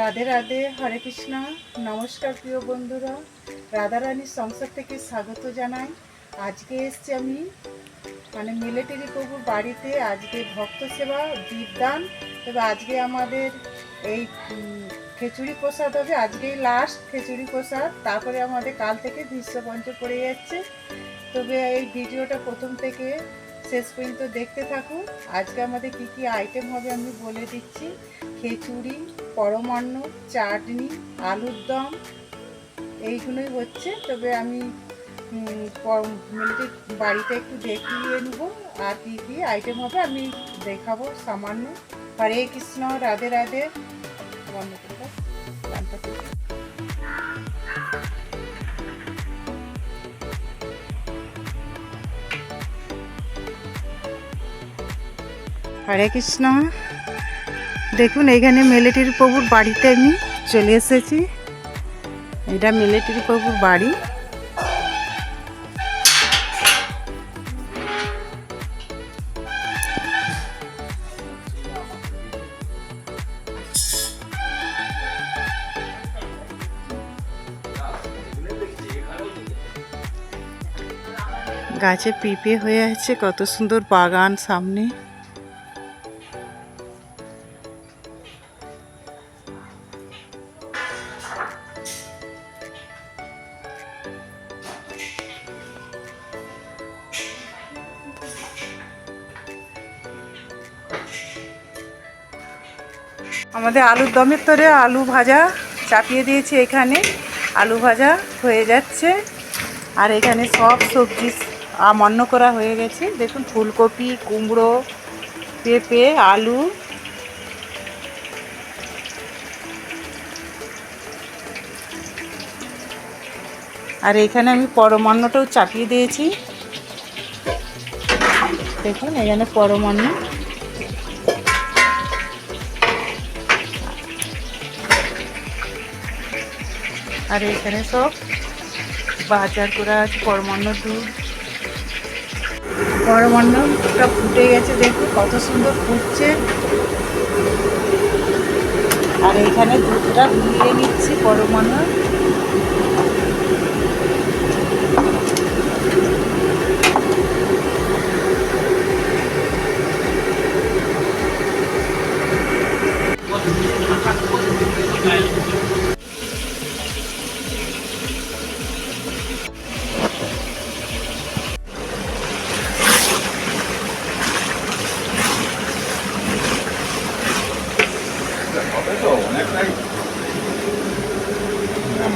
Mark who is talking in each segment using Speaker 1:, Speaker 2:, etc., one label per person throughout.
Speaker 1: রাধে রাধে, হরে কৃষ্ণ, নমস্কার প্রিয় বন্ধুরা। রাধারানীর সংসার থেকে স্বাগত জানাই। আজকে এসছি আমি মানে মিলিটারি প্রভুর বাড়িতে। আজকে ভক্ত সেবা দীপদান তবে আজকে আমাদের এই খিচুড়ি প্রসাদ হবে। আজকেই লাস্ট খিচুড়ি প্রসাদ। তারপরে আমাদের কাল থেকে বিশ্বপঞ্চ পড়ে যাচ্ছে। তবে এই ভিডিওটা প্রথম থেকে শেষ পর্যন্ত দেখতে থাকুন। আজকে আমাদের কি কি আইটেম হবে আমি বলে দিচ্ছি। খিচুড়ি, পরমান্ন, চাটনি, আলুর দম, এইগুলোই হচ্ছে। তবে আমি মিলিটারি বাড়িতে একটু দেখিয়ে নেব আর কি কি আইটেম হবে। আমি দেখাবো সামান্য। হরে কৃষ্ণ, রাধে রাধে। হরে কৃষ্ণ। দেখুন এখানে মিলিটারি প্রভুর বাড়িতে আমি চলে এসেছি। এটা মিলিটারি প্রভুর বাড়ি। গাছে পিঁপে হয়ে আছে, কত সুন্দর বাগান সামনে। আমাদের আলুর দমের তরে আলু ভাজা চাপিয়ে দিয়েছি এখানে। আলু ভাজা হয়ে যাচ্ছে। আর এখানে সব সবজি আমন্য করা হয়ে গেছে। দেখুন, ফুলকপি, কুমড়ো, পেঁপে, আলু। আর এখানে আমি পরমান্নটাও চাপিয়ে দিয়েছি। দেখুন, এখানে পরমান্ন। আর এখানে সব বাজার করা আছে পরমান্ন দুধ পরমান্নটা ফুটে গেছে দেখুন কত সুন্দর ফুটছে। আর এখানে দুধটা মিলিয়ে নিচ্ছি পরমান্ন
Speaker 2: হবে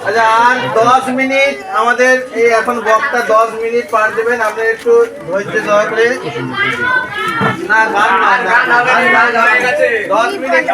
Speaker 3: আচ্ছা আর দশ মিনিট আমাদের এই এখন বক্তা দশ মিনিট পার দেবেন আপনি একটু ধৈর্য দয়া করে না। দশ মিনিট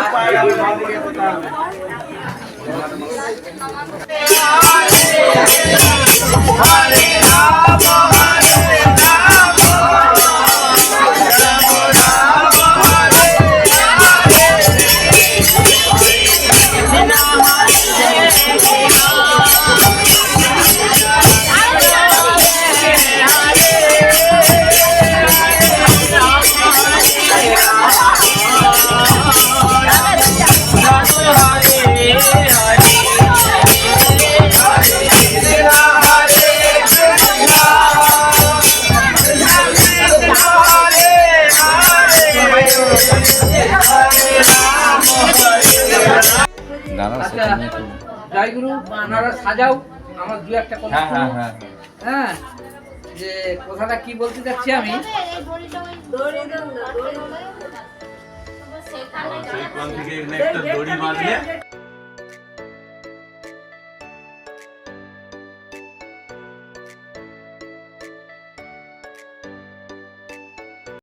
Speaker 4: জয় গুরু আপনারা সাজাও। আমার দু একটা কথা
Speaker 2: হ্যাঁ হ্যাঁ হ্যাঁ।
Speaker 4: হ্যাঁ যে কথাটা কি বলতে চাচ্ছি আমি?
Speaker 2: সেইখান দড়ি